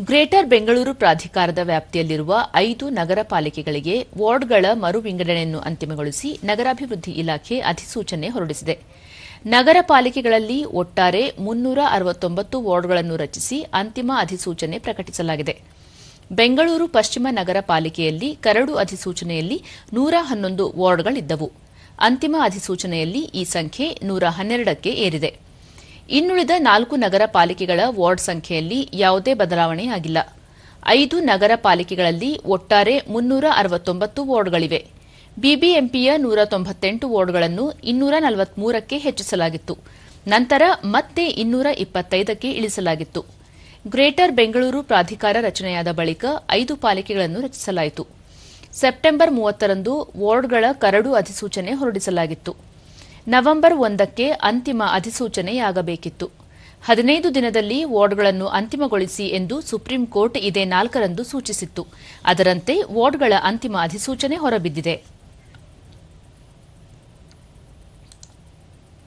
Greater Bengaluru ಪ್ರಾಧಿಕಾರದ ವ್ಯಾಪ್ತಿಯಲ್ಲಿರುವ ಐದು ನಗರ ಪಾಲಿಕೆಗಳಿಗೆ ವಾರ್ಡ್ಗಳ ಮರು ವಿಂಗಡಣೆಯನ್ನು ಅಂತಿಮಗೊಳಿಸಿ ನಗರಾಭಿವೃದ್ಧಿ ಇಲಾಖೆ ಅಧಿಸೂಚನೆ ಹೊರಡಿಸಿದೆ. ನಗರ ಪಾಲಿಕೆಗಳಲ್ಲಿ ಒಟ್ಟಾರೆ ಮುನ್ನೂರ ಅರವತ್ತೊಂಬತ್ತು ವಾರ್ಡ್ಗಳನ್ನು ರಚಿಸಿ ಅಂತಿಮ ಅಧಿಸೂಚನೆ ಪ್ರಕಟಿಸಲಾಗಿದೆ. ಬೆಂಗಳೂರು ಪಶ್ಚಿಮ ನಗರ ಪಾಲಿಕೆಯಲ್ಲಿ ಕರಡು ಅಧಿಸೂಚನೆಯಲ್ಲಿ ನೂರ ಹನ್ನೊಂದು ವಾರ್ಡ್ಗಳಿದ್ದವು. ಅಂತಿಮ ಅಧಿಸೂಚನೆಯಲ್ಲಿ ಈ ಸಂಖ್ಯೆ ನೂರ ಹನ್ನೆರಡಕ್ಕೆ ಏರಿದೆ. ಇನ್ನುಳಿದ ನಾಲ್ಕು ನಗರ ಪಾಲಿಕೆಗಳ ವಾರ್ಡ್ ಸಂಖ್ಯೆಯಲ್ಲಿ ಯಾವುದೇ ಬದಲಾವಣೆಯಾಗಿಲ್ಲ ಐದು ನಗರ ಪಾಲಿಕೆಗಳಲ್ಲಿ ಒಟ್ಟಾರೆ ಮುನ್ನೂರ ಅರವತ್ತೊಂಬತ್ತು ವಾರ್ಡ್ಗಳಿವೆ. ಬಿಬಿಎಂಪಿಯ ನೂರ ತೊಂಬತ್ತೆಂಟು ವಾರ್ಡ್ಗಳನ್ನು ಇನ್ನೂರ ನಲವತ್ಮೂರಕ್ಕೆ ಹೆಚ್ಚಿಸಲಾಗಿತ್ತು. ನಂತರ ಮತ್ತೆ ಇನ್ನೂರ ಇಪ್ಪತ್ತೈದಕ್ಕೆ ಇಳಿಸಲಾಗಿತ್ತು. ಗ್ರೇಟರ್ ಬೆಂಗಳೂರು ಪ್ರಾಧಿಕಾರ ರಚನೆಯಾದ ಬಳಿಕ ಐದು ಪಾಲಿಕೆಗಳನ್ನು ರಚಿಸಲಾಯಿತು. ಸೆಪ್ಟೆಂಬರ್ ಮೂವತ್ತರಂದು ವಾರ್ಡ್ಗಳ ಕರಡು ಅಧಿಸೂಚನೆ ಹೊರಡಿಸಲಾಗಿತ್ತು. ನವೆಂಬರ್ ಒಂದಕ್ಕೆ ಅಂತಿಮ ಅಧಿಸೂಚನೆಯಾಗಬೇಕಿತ್ತು. ಹದಿನೈದು ದಿನದಲ್ಲಿ ವಾರ್ಡ್ಗಳನ್ನು ಅಂತಿಮಗೊಳಿಸಿ ಎಂದು ಸುಪ್ರೀಂ ಕೋರ್ಟ್ ಇದೇ ನಾಲ್ಕರಂದು ಸೂಚಿಸಿತ್ತು. ಅದರಂತೆ ವಾರ್ಡ್ಗಳ ಅಂತಿಮ ಅಧಿಸೂಚನೆ ಹೊರಬಿದ್ದಿದೆ.